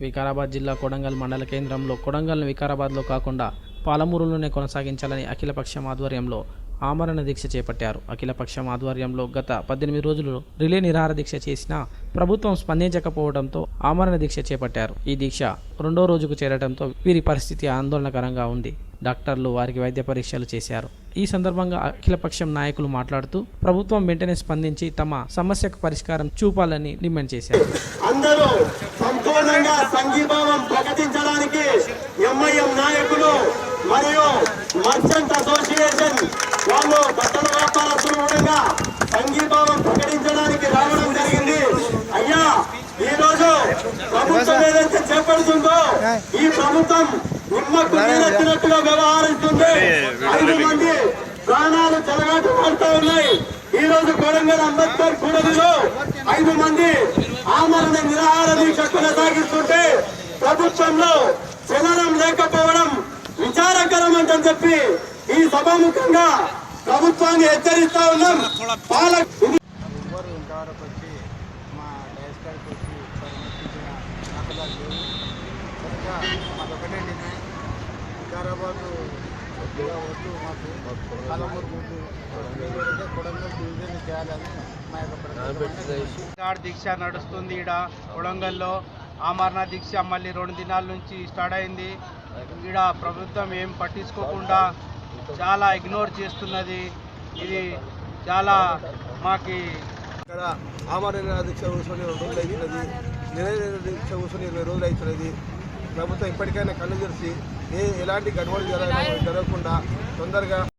వికారాబాద్ జిల్లా కొడంగల్ మండల కేంద్రంలో కొడంగల్ను వికారాబాద్లో కాకుండా పాలమూరులోనే కొనసాగించాలని అఖిలపక్షం ఆధ్వర్యంలో ఆమరణ దీక్ష చేపట్టారు. అఖిలపక్షం ఆధ్వర్యంలో గత పద్దెనిమిది రోజులు రిలే నిరాహార దీక్ష చేసినా ప్రభుత్వం స్పందించకపోవడంతో ఆమరణ దీక్ష చేపట్టారు. ఈ దీక్ష రెండో రోజుకు చేరడంతో వీరి పరిస్థితి ఆందోళనకరంగా ఉంది. డాక్టర్లు వారికి వైద్య పరీక్షలు చేశారు. ఈ సందర్భంగా అఖిలపక్షం నాయకులు మాట్లాడుతూ ప్రభుత్వం వెంటనే స్పందించి తమ సమస్యకు పరిష్కారం చూపాలని డిమాండ్ చేశారు. అందరూ సంపూర్ణంగా సంఘీభావం ప్రకటించడానికి మరియు మర్చెంట్ అసోసియేషన్ వాళ్ళు బట్టల వ్యాపారస్తులు కూడా సంఘీభావం ప్రకటించడానికి రావడం జరిగింది. అయ్యా ఈ రోజు ప్రభుత్వం ఏదైతే చేపడుతుందో ఈ ప్రభుత్వం నిమ్మకు నీరెత్తినట్టుగా వ్యవహరిస్తుంది. ఐదు మంది ప్రాణాలు చెలగాటు పడుతూ ఉన్నాయి. ఈ రోజు కొడంగల్ అంబేద్కర్ కూడలిలో ఐదు మంది ఆమరణ నిరాహార దీక్ష కొనసాగిస్తుంటే ప్రభుత్వంలో చలనం లేక అంటని చెప్పి ఈ సభాముఖంగా ప్రభుత్వాన్ని హెచ్చరిస్తా ఉన్నాం. పాలక డిమాండ్. వికారాబాద్ కొద్దిగా వద్దు మాకు. కలమూరు కొడంగల్ డివిజన్ చేయాలని మా యొక్క ప్రధాన దీక్ష నడుస్తుంది ఈడ కొడంగల్లో. ఆమరణ దీక్ష మళ్ళీ రెండు దినాల నుంచి స్టార్ట్ అయింది. ఈడ ప్రభుత్వం ఏం పట్టించుకోకుండా చాలా ఇగ్నోర్ చేస్తున్నది. ఇది చాలా మాకి ఇక్కడ ఆమరణ దీక్ష కూర్చొని రెండు రోజులు అవుతున్నది నిరయ దీక్ష కూర్చొని ఇరవై రోజులు అవుతున్నది ప్రభుత్వం ఇప్పటికైనా కళ్ళు తెరిచి ఏ ఎలాంటి గడవలు జరగ జరగకుండా తొందరగా